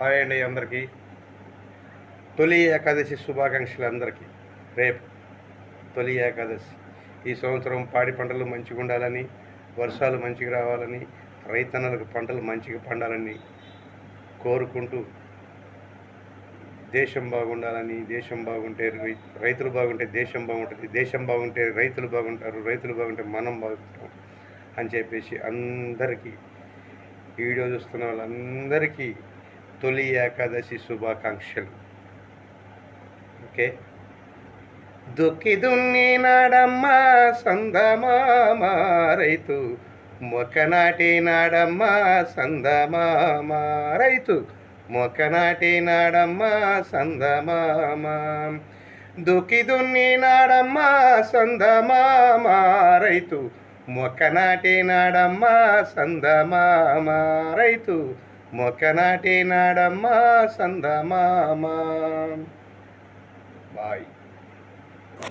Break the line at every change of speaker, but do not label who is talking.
Hi అండి అందరికీ. తొలి ఏకాదశి శుభాకాంక్షలు అందరికీ రేపు తొలి ఏకాదశి. ఈ సంవత్సరం పాడి పంటలు మంచిగా ఉండాలని వర్షాలు మంచిగా రావాలని రైతన్నలకు పంటలు మంచిగా పండాలని కోరుకుంటూ దేశం బాగుండాలని దేశం బాగుంటే రై- రైతులు బాగుంటే దేశం బాగుంటుంది దేశం బాగుంటే రైతులు బాగుంటారు రైతులు బాగుంటే మనం బాగుంటాం అని చెప్పేసి అందరికీ ఈ వీడియో చూస్తున్న వాళ్ళందరికీ తొలి ఏకాదశి శుభాకాంక్షలు ఓకే దుక్కి దున్ని నాడమ్మా సందమామ రైతు మొక్క నాటి నాడమ్మా సందమామ రైతు మొక్క నాటి నాడమ్మా సందమామ దుక్కి దున్ని నాడమ్మా సందమామ రైతు మొక్క నాటి నాడమ్మా సందమామ రైతు మొక్క నాటి నాడమ్మా సందమామ బాయ్